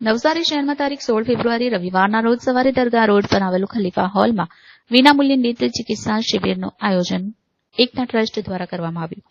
નવસારી શહેરમાં તારીખ સોળ ફેબ્રુઆરી રવિવારના રોજ સવારે દરગાહ રોડ પર આવેલું ખલીફા હોલમાં વિનામૂલ્યે નેત્ર ચિકિત્સા શિબિરનું આયોજન એકતા ટ્રસ્ટ દ્વારા કરવામાં આવ્યું.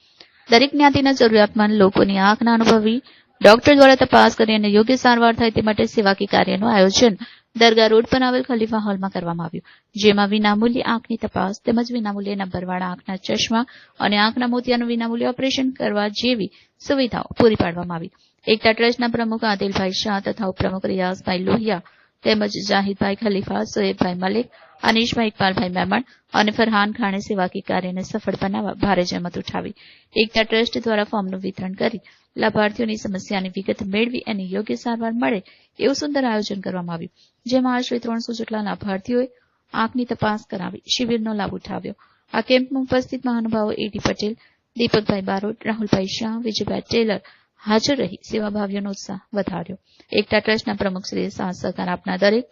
દરેક જ્ઞાતિના જરૂરિયાતમંદ લોકોની આંખના અનુભવી, ડોક્ટર દ્વારા તપાસ કરી અને યોગ્ય સારવાર થાય તે માટે સેવાકી કાર્યનું આયોજન દરગાહ રોડ પર આવેલ ખલીફા હોલમાં કરવામાં આવ્યું. જેમાં વિનામૂલ્યે આંખની તપાસ તેમજ વિનામૂલ્યે નંબરવાળા આંખના ચશ્મા અને આંખના મોતિયાનું વિનામૂલ્યે ઓપરેશન કરવા જેવી સુવિધાઓ પૂરી પાડવામાં આવી. એકતા ટ્રસ્ટના પ્રમુખ આદિલભાઈ શાહ તથા ઉપપ્રમુખ રિયાઝભાઈ લોહિયા તેમજ જાહિદભાઈ ખલીફા, સોએબભાઈ મલિક, અનીશભાઈ ઇકબાલભાઈ મેમણ અને ફરહાન ખાણે સેવાકી કાર્યને સફળ બનાવવા ભારે જહેમત ઉઠાવી. એકતા ટ્રસ્ટ દ્વારા ફોર્મનું વિતરણ કરી લાભાર્થીઓની સમસ્યાની વિગત મેળવી અને યોગ્ય સારવાર મળે એવું સુંદર આયોજન કરવામાં આવ્યું. જેમાં આશરે ત્રણસો જેટલા લાભાર્થીઓએ આંખની તપાસ કરાવી, શિબિરનો લાભ ઉઠાવ્યો. આ કેમ્પમાં ઉપસ્થિત મહાનુભાવો એડી પટેલ, દીપકભાઈ બારોટ, રાહુલભાઈ શાહ, વિજયભાઈ ટેલર હાજર રહી. સેવાભાવ્યનો ઉત્સાહ વધાર્યો. એકતા ટ્રસ્ટના પ્રમુખ શ્રી સાથ સહકાર આપના દરેક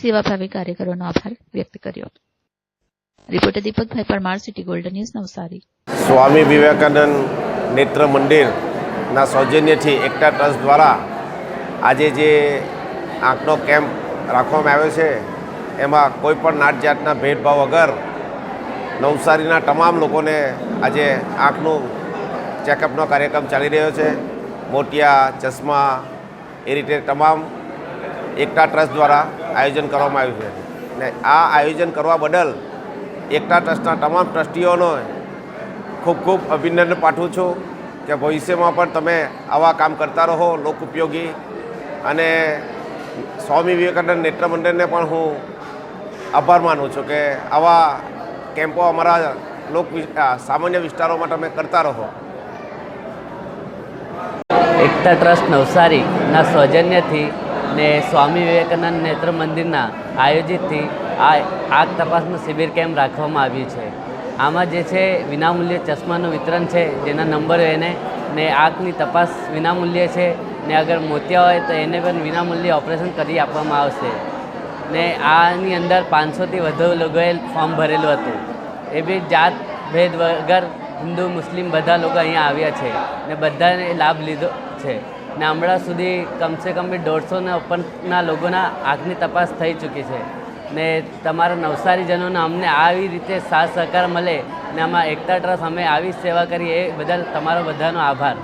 સેવાભાવી કાર્યકરોનો આભાર વ્યક્ત કર્યો. રિપોર્ટર દીપકભાઈ Parmar, city golden news, Navsari. Swami Vivekananda નેત્ર મંદિરના સૌજન્યથી એકતા ટ્રસ્ટ દ્વારા આજે જે આંખનો કેમ્પ રાખવામાં આવ્યો છે, એમાં કોઈ પણ નાટ જાતના ભેદભાવ વગર નવસારીના તમામ લોકોને આજે આંખનું ચેકઅપનો કાર્યક્રમ ચાલી રહ્યો છે. મોતિયા, ચશ્મા, એ રીતે તમામ એકતા ટ્રસ્ટ દ્વારા આયોજન કરવામાં આવ્યું છે. ને આ આયોજન કરવા બદલ એકતા ટ્રસ્ટના તમામ ટ્રસ્ટીઓનો ખૂબ ખૂબ અભિનંદન પાઠવું છું કે ભવિષ્યમાં પણ તમે આવા કામ કરતા રહો લોક ઉપયોગી. અને સ્વામી વિવેકાનંદ નેત્ર મંદિરને પણ હું આભાર માનું છું કે આવા કેમ્પો અમારા લોક સામાન્ય વિસ્તારોમાં તમે કરતા રહો. એકતા ટ્રસ્ટ નવસારીના સૌજન્યથી ને સ્વામી વિવેકાનંદ નેત્ર મંદિરના આયોજિતથી આ આગ તપાસનું શિબિર કેમ્પ રાખવામાં આવ્યું છે? આમાં જે છે વિનામૂલ્યે ચશ્માનું વિતરણ છે, જેના નંબર એને ને આંખની તપાસ વિનામૂલ્યે છે ને અગર મોતિયા હોય તો એને પણ વિનામૂલ્યે ઓપરેશન કરી આપવામાં આવશે. ને આની અંદર પાંચસોથી વધુ લોકોએ ફોર્મ ભરેલું હતું. એ બી જાત ભેદ વગર હિન્દુ, મુસ્લિમ બધા લોકો અહીંયા આવ્યા છે ને બધાને લાભ લીધો છે. ને હમણાં સુધી કમસે કમ બી દોઢસો ને ઉપરના લોકોના આંખની તપાસ થઈ ચૂકી છે. ને તમારા નવસારીજનોને અમને આવી રીતે સાથ સહકાર મળે ને આમાં એકતા ટ્રસ્ટ અમે આવી સેવા કરી એ બદલ તમારો બધાનો આભાર.